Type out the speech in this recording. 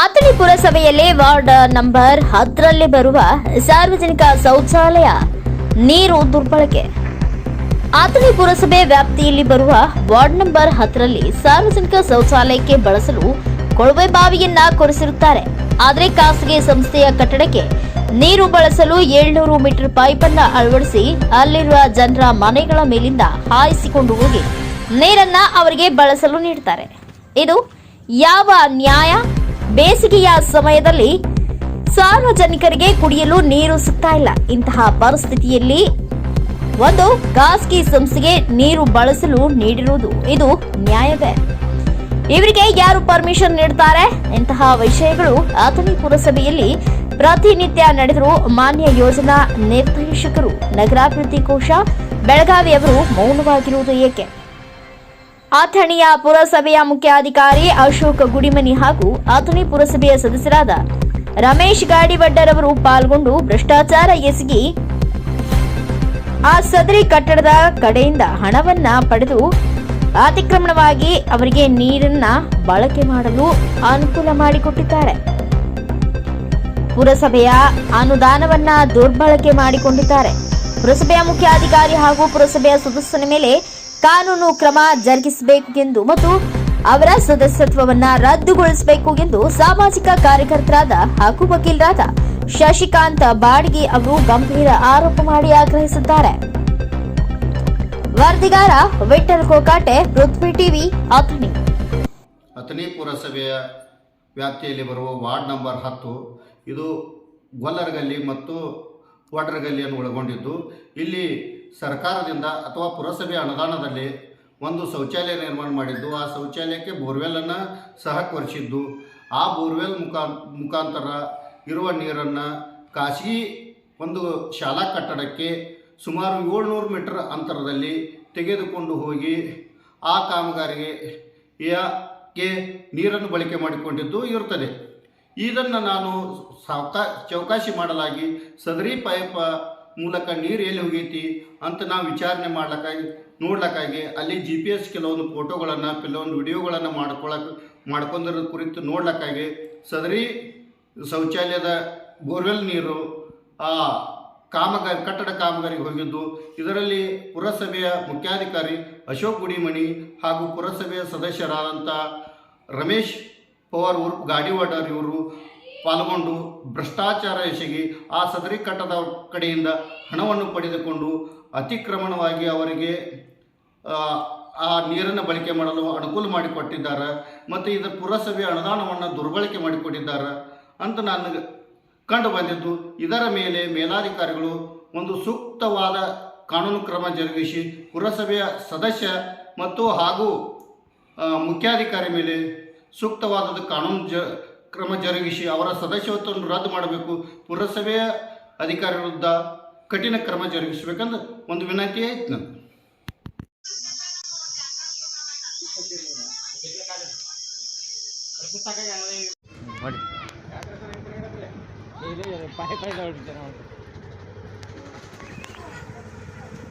ಆತನಿ ಪುರಸಭೆಯಲ್ಲಿ ward number ಹತ್ತರಲ್ಲಿ ಬರುವ ಸಾರ್ವಜನಿಕ ಶೌಚಾಲಯ ನೀರು ದುರ್ಬಳಕೆ. ಅಥಣಿ ಪುರಸಭೆ ವ್ಯಾಪ್ತಿಯಲ್ಲಿ ಬರುವ ವಾರ್ಡ್ ನಂಬರ್ ಹತ್ತರಲ್ಲಿ ಸಾರ್ವಜನಿಕ ಶೌಚಾಲಯಕ್ಕೆ ಬಳಸಲು ಕೊಳವೆ ಬಾವಿಯನ್ನ ಕೊರೆಸಿರುತ್ತಾರೆ. ಆದರೆ ಖಾಸಗಿ ಸಂಸ್ಥೆಯ ಕಟ್ಟಡಕ್ಕೆ ನೀರು ಬಳಸಲು ಏಳ್ನೂರು ಮೀಟರ್ ಪೈಪ್ ಅನ್ನ ಅಳವಡಿಸಿ ಅಲ್ಲಿರುವ ಜನರ ಮನೆಗಳ ಮೇಲಿಂದ ಹಾಯಿಸಿಕೊಂಡು ಹೋಗಿ ನೀರನ್ನ ಅವರಿಗೆ ಬಳಸಲು ನೀಡುತ್ತಾರೆ ಇದು ಯಾವ ನ್ಯಾಯ? ಬೇಸಿಗೆಯ ಸಮಯದಲ್ಲಿ ಸಾರ್ವಜನಿಕರಿಗೆ ಕುಡಿಯಲು ನೀರು ಸಿಗ್ತಾ ಇಲ್ಲ. ಇಂತಹ ಪರಿಸ್ಥಿತಿಯಲ್ಲಿ ಒಂದು ಖಾಸಗಿ ಸಂಸ್ಥೆಗೆ ನೀರು ಬಳಸಲು ನೀಡಿರುವುದು ಇದು ನ್ಯಾಯವೇ. ಇವರಿಗೆ ಯಾರು ಪರ್ಮಿಷನ್ ನೀಡ್ತಾರೆ? ಇಂತಹ ವಿಷಯಗಳು ಅಥಣಿ ಪುರಸಭೆಯಲ್ಲಿ ಪ್ರತಿನಿತ್ಯ ನಡೆದರೂ ಮಾನ್ಯ ಯೋಜನಾ ನಿರ್ದೇಶಕರು, ನಗರಾಭಿವೃದ್ಧಿ ಕೋಶ ಬೆಳಗಾವಿ ಅವರು ಮೌನವಾಗಿರುವುದು ಏಕೆ? ಅಥಣಿಯ ಪುರಸಭೆಯ ಮುಖ್ಯಾಧಿಕಾರಿ ಅಶೋಕ್ ಗುಡಿಮನಿ ಹಾಗೂ ಅಥಣಿ ಪುರಸಭೆಯ ಸದಸ್ಯರಾದ ರಮೇಶ್ ಗಾಡಿವಡ್ಡರವರು ಪಾಲ್ಗೊಂಡು ಭ್ರಷ್ಟಾಚಾರ ಎಸಗಿ ಆ ಸದರಿ ಕಟ್ಟಡದ ಕಡೆಯಿಂದ ಹಣವನ್ನ ಪಡೆದು ಅತಿಕ್ರಮಣವಾಗಿ ಅವರಿಗೆ ನೀರನ್ನ ಬಳಕೆ ಮಾಡಲು ಅನುಕೂಲ ಮಾಡಿಕೊಟ್ಟಿದ್ದಾರೆ. ಪುರಸಭೆಯ ಅನುದಾನವನ್ನ ದುರ್ಬಳಕೆ ಮಾಡಿಕೊಂಡಿದ್ದಾರೆ. ಪುರಸಭೆಯ ಮುಖ್ಯಾಧಿಕಾರಿ ಹಾಗೂ ಪುರಸಭೆಯ ಸದಸ್ಯನ ಮೇಲೆ ಕಾನೂನು ಕ್ರಮ ಜರುಗಿಸಬೇಕು ಎಂದು ಮತ್ತು ಅವರ ಸದಸ್ಯತ್ವವನ್ನ ರದ್ದುಗೊಳಿಸಬೇಕು ಎಂದು ಸಾಮಾಜಿಕ ಕಾರ್ಯಕರ್ತರಾದ ಹಾಗೂ ವಕೀಲರಾದ ಶಶಿಕಾಂತ್ ಬಾಡ್ಗಿ ಅವರು ಗಂಭೀರ ಆರೋಪ ಮಾಡಿ ಆಗ್ರಹಿಸಿದ್ದಾರೆ. ವರದಿಗಾರ ವಿಠಲ್ ಕೋಕಾಟೆ, ಪೃಥ್ವಿ ಟಿವಿ, ಅಥಣಿ. ಅಥಣಿ ಪುರಸಭೆಯ ವ್ಯಾಪ್ತಿಯಲ್ಲಿ ಬರುವ ವಾರ್ಡ್ ನಂಬರ್ ಹತ್ತು, ಇದು ಗೊಲ್ಲರಗಲ್ಲಿ ಮತ್ತು ವಡ್ರಗಲ್ಲಿಯನ್ನು ಒಳಗೊಂಡಿದ್ದು. ಇಲ್ಲಿ ಸರ್ಕಾರದಿಂದ ಅಥವಾ ಪುರಸಭೆ ಅನುದಾನದಲ್ಲಿ ಒಂದು ಶೌಚಾಲಯ ನಿರ್ಮಾಣ ಮಾಡಿದ್ದು, ಆ ಶೌಚಾಲಯಕ್ಕೆ ಬೋರ್ವೆಲನ್ನು ಸಹ ಕೊರೆಸಿದ್ದು. ಆ ಬೋರ್ವೆಲ್ ಮುಖಾ, ಮುಖಾಂತರ ಇರುವ ನೀರನ್ನು ಖಾಸಗಿ ಒಂದು ಶಾಲಾ ಕಟ್ಟಡಕ್ಕೆ ಸುಮಾರು ಏಳ್ನೂರು ಮೀಟರ್ ಅಂತರದಲ್ಲಿ ತೆಗೆದುಕೊಂಡು ಹೋಗಿ ಆ ಕಾಮಗಾರಿಗೆ ಯಾಕೆ ನೀರನ್ನು ಬಳಕೆ ಮಾಡಿಕೊಂಡಿದ್ದು ಇರುತ್ತದೆ. ಇದನ್ನು ನಾನು ಸಾವ್ಕಾ ಚೌಕಾಸಿ ಮಾಡಲಾಗಿ ಸದರಿ ಪೈಪ ಮೂಲಕ ನೀರು ಎಲ್ಲಿ ಹೋಗೈತಿ ಅಂತ ನಾವು ವಿಚಾರಣೆ ಮಾಡ್ಲಕ್ಕಾಗಿ ನೋಡ್ಲಕ್ಕಾಗಿ ಅಲ್ಲಿ ಜಿ ಪಿ ಎಸ್ ಕೆಲವೊಂದು ಫೋಟೋಗಳನ್ನು, ಕೆಲವೊಂದು ವಿಡಿಯೋಗಳನ್ನು ಮಾಡ್ಕೊಳಕ್ಕೆ ಮಾಡ್ಕೊಂಡಿರೋ ಕುರಿತು ನೋಡ್ಲಕ್ಕಾಗಿ ಸದರಿ ಶೌಚಾಲಯದ ಬೋರ್ವೆಲ್ ನೀರು, ಆ ಕಾಮಗಾರಿ, ಕಟ್ಟಡ ಕಾಮಗಾರಿಗೆ ಹೋಗಿದ್ದು. ಇದರಲ್ಲಿ ಪುರಸಭೆಯ ಮುಖ್ಯಾಧಿಕಾರಿ ಅಶೋಕ್ ಗುಡಿಮಣಿ ಹಾಗೂ ಪುರಸಭೆಯ ಸದಸ್ಯರಾದಂಥ ರಮೇಶ್ ಪವಾರ್ ಉರ್ಫ್ ಗಾಡಿವಾಡರ್ ಇವರು ಪಾಲ್ಗೊಂಡು ಭ್ರಷ್ಟಾಚಾರ ಎಸಗಿ ಆ ಸದರಿ ಕಟ್ಟದ ಕಡೆಯಿಂದ ಹಣವನ್ನು ಪಡೆದುಕೊಂಡು ಅತಿಕ್ರಮಣವಾಗಿ ಅವರಿಗೆ ಆ, ನೀರನ್ನು ಬಳಕೆ ಮಾಡಲು ಅನುಕೂಲ ಮಾಡಿಕೊಟ್ಟಿದ್ದಾರೆ ಮತ್ತು ಇದರ ಪುರಸಭೆ ಅನುದಾನವನ್ನು ದುರ್ಬಳಕೆ ಮಾಡಿಕೊಟ್ಟಿದ್ದಾರೆ ಅಂತ ನನಗೆ ಕಂಡು ಬಂದಿದ್ದು. ಇದರ ಮೇಲೆ ಮೇಲಾಧಿಕಾರಿಗಳು ಒಂದು ಸೂಕ್ತವಾದ ಕಾನೂನು ಕ್ರಮ ಜರುಗಿಸಿ ಪುರಸಭೆಯ ಸದಸ್ಯ ಮತ್ತು ಹಾಗೂ ಮುಖ್ಯಾಧಿಕಾರಿ ಮೇಲೆ ಸೂಕ್ತವಾದದ್ದು ಕಾನೂನು ಜ ಕ್ರಮ ಜರುಗಿಸಿ ಅವರ ಸದಸ್ಯತ್ವವನ್ನು ರದ್ದು ಮಾಡಬೇಕು. ಪುರಸಭೆಯ ಅಧಿಕಾರಿ ವಿರುದ್ಧ ಕಠಿಣ ಕ್ರಮ ಜರುಗಿಸಬೇಕಂದ್ರೆ ಒಂದು ವಿನಂತಿ ಐತೆ ನಂದು. ನೋಡಿ